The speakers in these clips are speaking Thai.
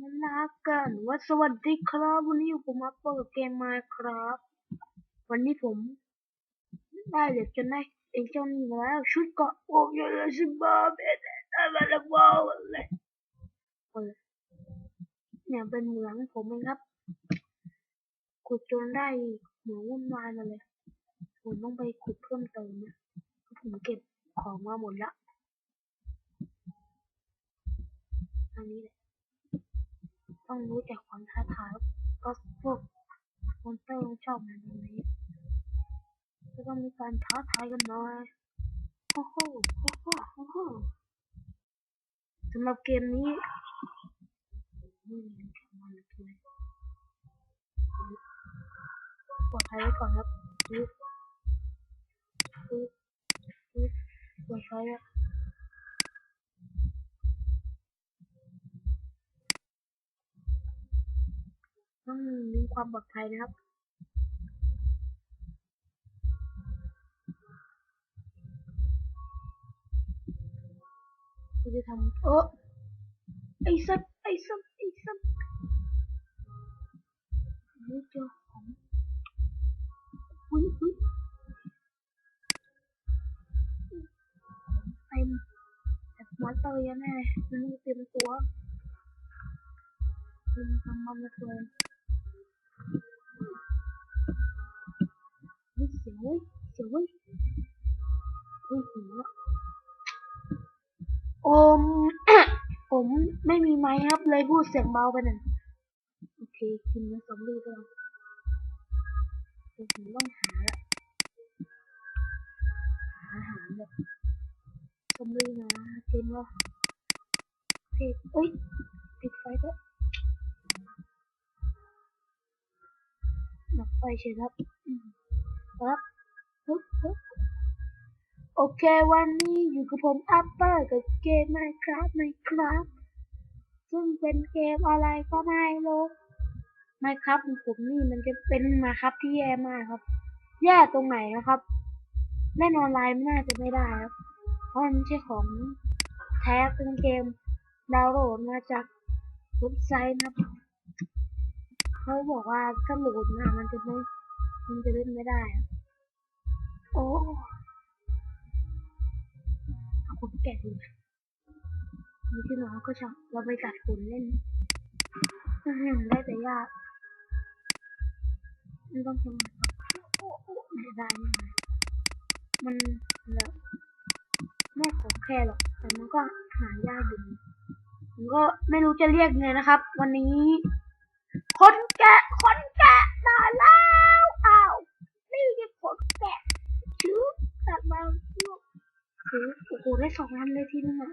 มันลากันว่าสวัสดีครับ วันนี้อยู่ผมมาเปิดเกมมาครับ วันนี้ผม ได้เหล็กจนได้เองเจ้านี่มาแล้วชุดเกาะโอ้ยเลยสิบาเบนอะไรละว้าวอะไรเปิดเนี่ยเป็นเหมืองผมเองครับขุดจนได้เหมืองวุ่นวายมาเลยผมต้องไปขุดเพิ่มเติมนะเพราะผมเก็บของมาหมดละอันนี้แหละ ต้องรู้จักความท้าทายก็พวกมอนเตอร์ชอบมาตรงนี้ก็ต้องมีการท้าทายกันหน่อยโอ้โหโอ้โหโอ้โหสำหรับเกมนี้ไม่มีแค่มันเลยปลอดภัยไว้ก่อนครับปลอดภัยแล้ว ต้องมีความปลอดภัยนะครับกูจะทำโอ้ไอ้สัตว์ไอ้สัตว์ไอ้สัตว์ไม่เจอของอุ้ยอุ้ยเต็มแต่มอนเตอร์ยังแน่เลยมันมีเต็มตัวเป็นทำมันมาเลย เฮ้ยเสียวเว้ยเฮ้ยเฮ้ยหิวละอมผมไม่มีไม้ครับเลยพูดเสียงเบาไปหน่อยโอเคกินเนื้อซอมบี้ก็ได้วผมต้องหาละหาอาหารแบบซอมบี้มากินว่าเพจเอ้ยปิดไฟเถอะดับไฟเฉยครับ ครับโอเค วันนี้อยู่กับผมอัปเปอร์กับเกมไมครับไมครับ ซึ่งเป็นเกมอะไรก็ไม่รู้ไมครับของผมนี่มันจะเป็นมาครับที่แย่มากครับ แย่ตรงไหนนะครับเล่นออนไลน์น่าจะไม่ได้ครับ เพราะมันไม่ใช่ของแท้เป็นเกมดาวน์โหลดมาจากเว็บไซต์นะครับเขาบอกว่าถ้าโหลดมามันจะไม่มันจะเล่นไม่ได้ โอ้เอาขนแกะดีมีที่น้องก็ชอบเราไปตัดขนเล่นได้แต่ยากไม่ต้องทำมันโอ้โอ้ไม่ได้ไม่ได้มันแบบไม่ของแค่หรอก แต่มันก็หายากอยู่ผมก็ไม่รู้จะเรียกไงนะครับ วันนี้ คนแกะ คนแกะได้แล้วอ้า ชื่อตัดมาลูกคือโอ้โหได้สองอันเลยทีนึงอะ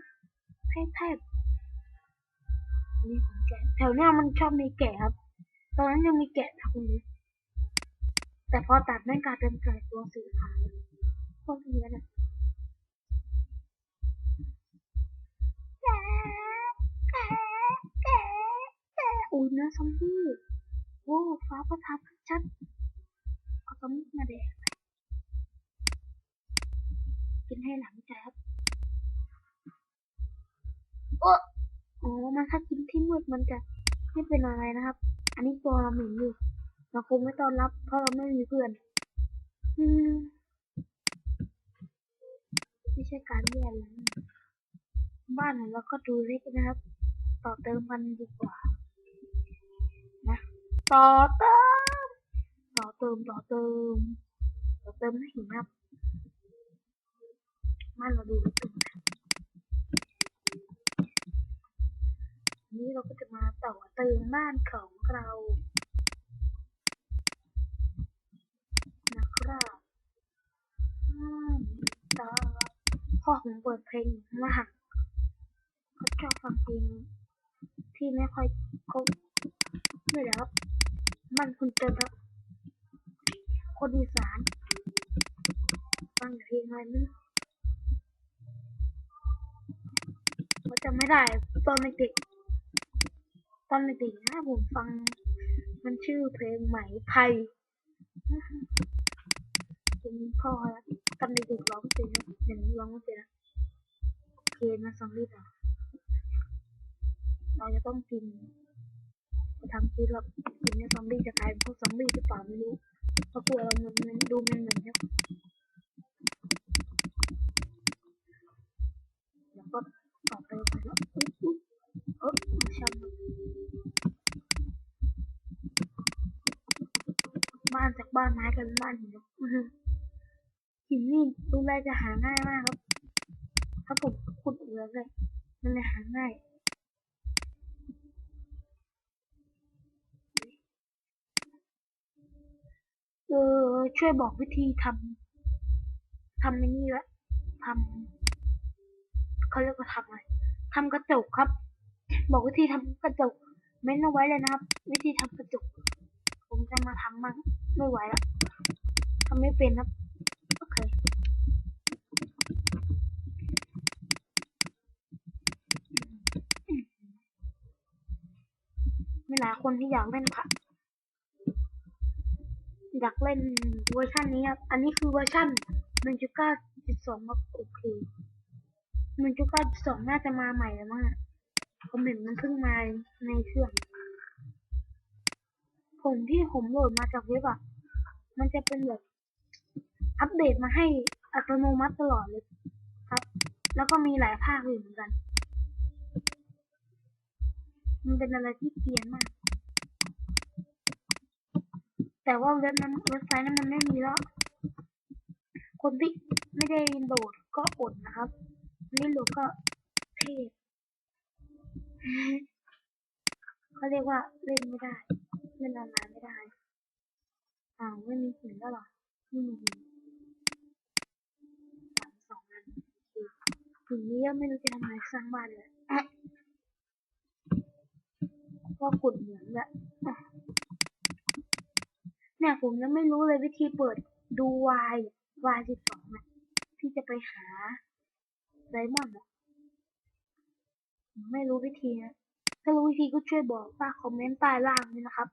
ให้แทบนี่ของแกะแถวเนี้ยมันชอบมีแกะครับ ตอนนั้นยังมีแกะทักเลยแต่พอตัดแม่งกลายเป็นไก่ตัวสีขาวพวกนี้นะแกะแกะแกะแกะอุ้ยเนื้อซอมบี้โอ้ฟ้าประทับชัดเอากระมุกมาแดก กินให้หลังใจครับโอ้อ๋อมันถ้ากินที่มืดมันจะไม่เป็นอะไรนะครับ อันนี้ตัวเราเหม็นอยู่เราคงไม่ต้อนรับ เพราะเราไม่มีเพื่อน อืมไม่ใช่การแย่แล้วบ้านของเราก็ดูเล็กนะครับ ต่อเติมมันดีกว่า นะ ต่อเติม ต่อเติม ต่อเติม ต่อเติมให้เห็นครับ บ้านเราดูเล็กนะวันนี้เราก็จะมาต่อเติมบ้านของเรานะครับอืมต่อพ่อผมเปิดเพลงมากเขาชอบฟังเพลงที่ไม่ค่อยเขาไม่แล้วครับ มันคุณเจอครับ คนอีสานฟังเพลงอะไรไม่รู้ จะไม่ได้ ตอนเด็กๆตอนเด็กๆนะผมฟัง มันชื่อเพลงไหมไทยเป็นพ่อแล้วตอนเด็กๆร้องเป็นนะอย่างนี้ร้องไม่เป็นนะโอเคนะซอมบี้ต่อเราจะต้องกินทำคลิปแบบทีนี้ซอมบี้จะกลายเป็นพวกซอมบี้หรือเปล่าไม่รู้เพราะตัวเรามันมันดูมันเหมือนครับแล้วก็ บ้านจากบ้านไม้กลายเป็นบ้านหินหินนี่ดูแลจะหาง่ายมากครับ ถ้าผมขุดเหลือเลยมันเลยหาง่ายเออช่วยบอกวิธีทำทำไอ้นี่ละทำเขาเรียกว่าทำอะไร ทำกระจกครับ บอกวิธีทำกระจกเม้นเอาไว้เลยนะครับ วิธีทำกระจก ผมจะมาทำมันไม่ไหวแล้วทำไม่เป็นครับโอเคมีหลายคนที่อยากเล่นผักอยากเล่นเวอร์ชันนี้ครับ อันนี้คือเวอร์ชัน1.9.2ครับโอเค 1.9.2น่าจะมาใหม่แล้วมั้งอะผมเห็นมันเพิ่งมาในเครื่องผมที่ผมโหลดมาจากเว็บอะ มันจะเป็นแบบอัปเดตมาให้อัตโนมัติตลอดเลยครับ แล้วก็มีหลายภาคอยู่เหมือนกัน มันเป็นอะไรที่เกรียนมาก แต่ว่าเว็บนั้นเว็บไซต์นั้นมันไม่มีแล้ว คนที่ไม่ได้โหลดก็อดนะครับ ไม่หลดก็เทพเขาเรียกว่าเล่นไม่ได้เล่นออนไลน์ไม่ได้อ้าวไม่มีหินแล้วหรอไม่มีหินสามสองอันโอเคถึงนี้ก็ไม่รู้จะทำอะไรสร้างบ้านเลยอะก็ขุดเหมืองแหละอะเนี่ยผมยังไม่รู้เลยวิธีเปิดดูวายวายสิบสองอะที่จะไปหา ไดมอนด์อะไม่รู้วิธีนะถ้ารู้วิธีก็ช่วยบอกใต้คอมเมนต์ใต้ล่างด้วยนะครับ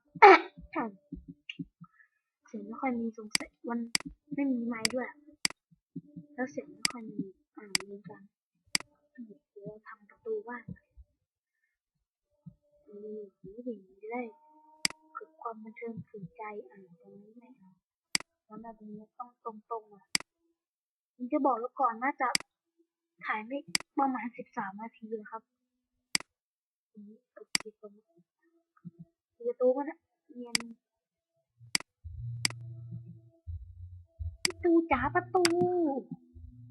เสียงไม่ค่อยมีสงสัยวันไม่มีไม้ด้วย แล้วเสียงไม่ค่อยมีอ่านเรียกันเดี๋ยวทำประตูบ้านเออนี่ถึงจะได้เกิดความบันเทิงถึงใจอ่านตรงนี้ไม่เอาแล้วแบบนี้ต้องตรงๆอะผมจะบอกแล้วก่อนน่าจะ ถ่ายไม่ประมาณสิบสามนาทีนะครับนี้กดคลิกตรงนี้ประตูมันนะเนียนประตูจ๋าประตู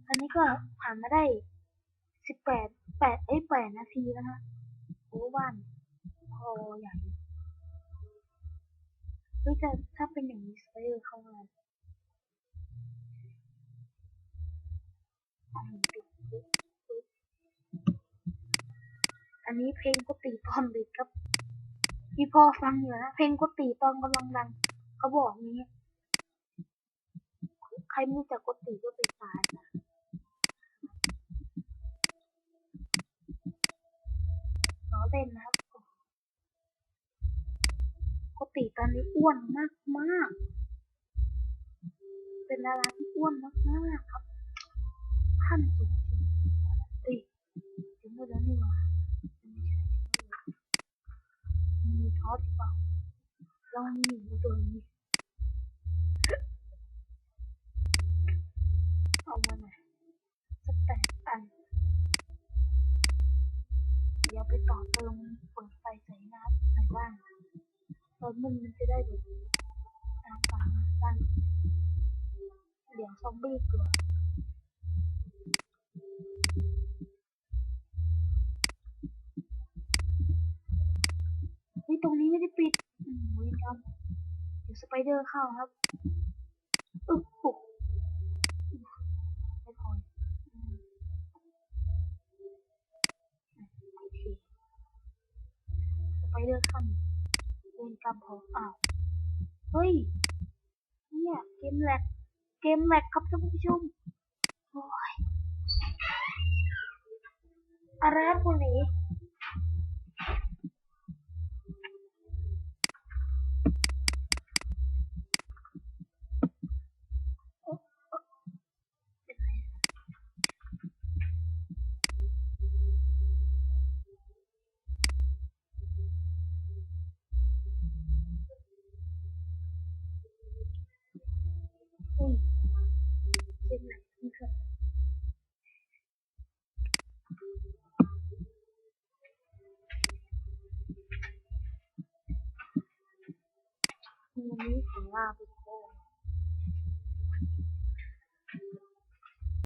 อันนี้ก็ผ่านมาได้สิบแปดแปดไอ้แปดนาทีแล้วฮะโอ้บ้านพออย่างเฮ้ยแต่ถ้าเป็นอย่างนี้สไปเดอร์เข้ามา อันนี้เพลงกุฏิตอนเด็กครับพี่พ่อฟังอยู่นะเพลงกุฏิตอนกำลังดังเขาบอกนี้ใครไม่รู้จักกุฏิก็ไปตายนะล้อเล่นนะครับกุฏิตอนนี้อ้วนมากมากเป็นดาราที่อ้วนมากมากครับ ขั้นสูง ลองมีหนูตัวนี้เอามาหน่อยสักแปดอัน เดี๋ยวไปต่อเติมเปิดไฟใส่น้ำใส่บ้านแล้วมันมันจะได้แบบตามฝันบ้านเดี๋ยวซอมบี้เกิด มเวรกรรมเดี๋ยวสไปเดอร์เข้าครับอึ๊บปุ๊บไม่พอโอเคสไปเดอร์เข้าเวรกรรมของอ้าวเฮ้ยเนี่ยเกมแลกเกมแลกครับท่านผู้ชมโอ้ยอะไรครับคุณหนี